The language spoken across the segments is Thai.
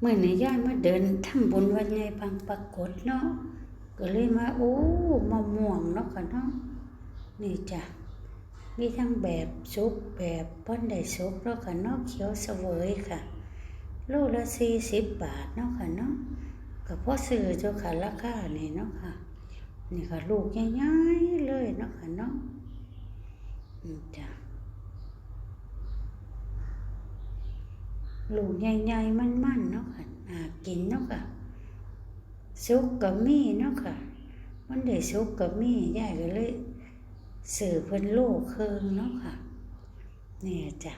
เมื่อนี้ย่ายมาเดินทำบุญวันใหญ่บางปรากฏเนาะก็เลยมาโอ้มะม่วงเนาะค่ะเนาะนี่จ้ะมีทั้งแบบซุปแบบป้อนได้ซุปเนาะค่ะเนาะเขียวเสวยค่ะโลละสี่สิบบาทเนาะค่ะเนาะก็พอซื้อเจ้าค่ะราคานี่เนาะค่ะ นี่ค่ะลูกใหญ่ๆเลยเนาะค่ะเนาะอืมจ้ะ ลูกใหญ่ๆมันๆเนาะค่ะน่ากินเนาะค่ะซุกกับมีเนาะค่ะ มันได้ซุกกับมียายก็เลยสื่อเพิ่นโลกเคืองเนาะค่ะนี่จ้ะ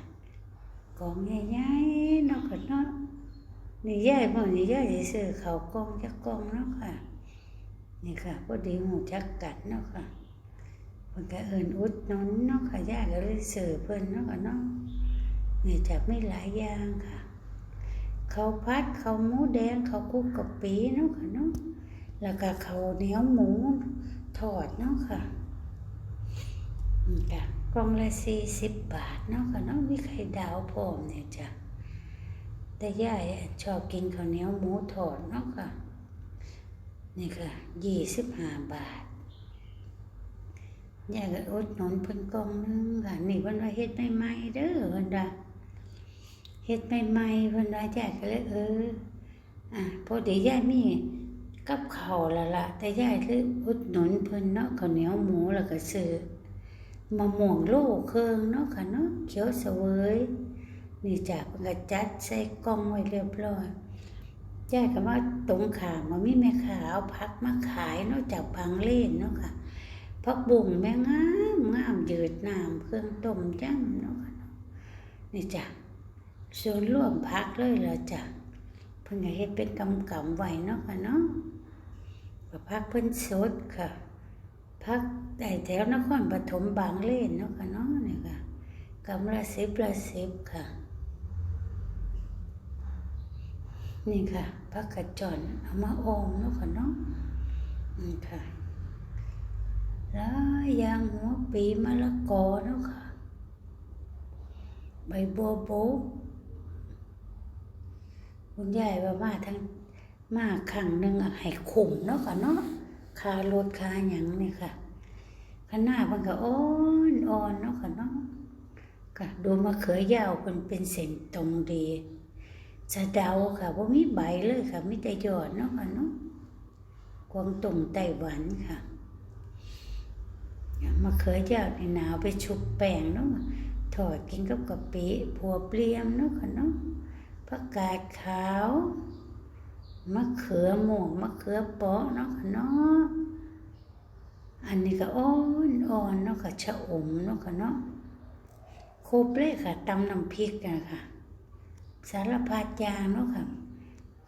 กองใหญ่ๆเนาะค่ะเนาะนี่ยายบ่อนี่ยายสิซื้อข้ากองจักกองเนาะค่ะ นี่ค่ะพอดีหูจักกัดเนาะค่ะเพิ่นก็เอิ้นอุดนนเนาะค่ะยายก็เลยซื้อเพิ่นเนาะค่ะเนาะ เนี่ยจะไม่หลายอย่างค่ะเขาพัดเขาหมูแดงเขาคุกกะปิเนาะค่ะเนาะแล้วก็เขาเนียวหมูทอดเนาะค่ะนี่ค่ะกล่องละสี่สิบบาทเนาะค่ะเนาะมีไข่ดาวพร้อมเนี่ยจ้ะแต่ยายชอบกินข้าวเหนียวหมูทอดเนาะค่ะ นี่ค่ะยี่สิบห้าบาทยายก็อดหนนเพิ่นกองนึงค่ะนี่เพิ่นว่าเฮ็ดใหม่ๆเด้อเพิ่นว่า เฮ็ดใหม่ๆเพิ่นว่ายายก็เลยเอออะพอดียายมีกับข้าวละละแต่ยายคืออุดหนุนเพิ่นเนาะข้าวเหนียวหมูแล้วก็ซื้อมะม่วงโลเครื่องเนาะค่ะเนาะเขียวเสวยนี่จ้ะเพิ่นก็จัดใส่กล่องไว้เรียบร้อยยายก็มาตรงขามว่ามีแม่ค้าเอาผักมาขายเนาะจากบางเล่นเนาะค่ะผักบุ้งแม่งามงามยืดน้ำเครื่องต้มจ้ำเนาะค่ะนาะนี่จ้ะ ส่วนร่วมพักเลยละจ้ะเพิ่นก็เฮ็ดเป็นกำกำไว้เนาะค่ะเนาะก็พักเพิ่นสดค่ะพักได้แถวนครปฐมบางเล่นเนาะค่ะเนาะนี่ค่ะกำละสิบละสิบค่ะ นี่ค่ะพักกระจอนเอามาออมเนาะค่ะเนาะนี่ค่ะแล้วยางหัวปีมะละกอเนาะค่ะใบบัวโบ คุณยายว่ามาทั้งมาครั้งหนึ่งให้ขุมเนาะค่ะเนาะคารถคาหยังนี่ค่ะข้างหน้าเพิ่นก็อ่อนอ่อนเนาะค่ะเนาะค่ะดูมะเขือยาวเพิ่นเป็นเส้นตรงดีสะเดาค่ะบ่มีใบเลยค่ะมีแต่ยอดเนาะค่ะเนาะกวางตุงไต้หวันค่ะมะเขือยาวในหนาวไปชุบแป้งเนาะถอดกินกับกะปิผัวเปลี่ยมเนาะค่ะเนาะ ผักกาดขาวมะเขือหม่วงมะเขือเปาะเนาะค่ะเนาะอันนี้ก็อ่อนอ่อนเนาะค่ะชะอมเนาะค่ะเนาะโคเปเลยค่ะตำน้ำพริกนะคะสารพัดอย่างเนาะค่ะ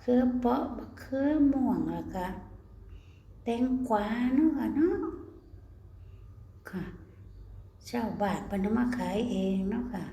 เขือเปาะมะเขือม่วงแล้วก็แตงกวาเนาะค่ะเนาะค่ะเจ้าบาทเพิ่นมาขายเองเนาะค่ะ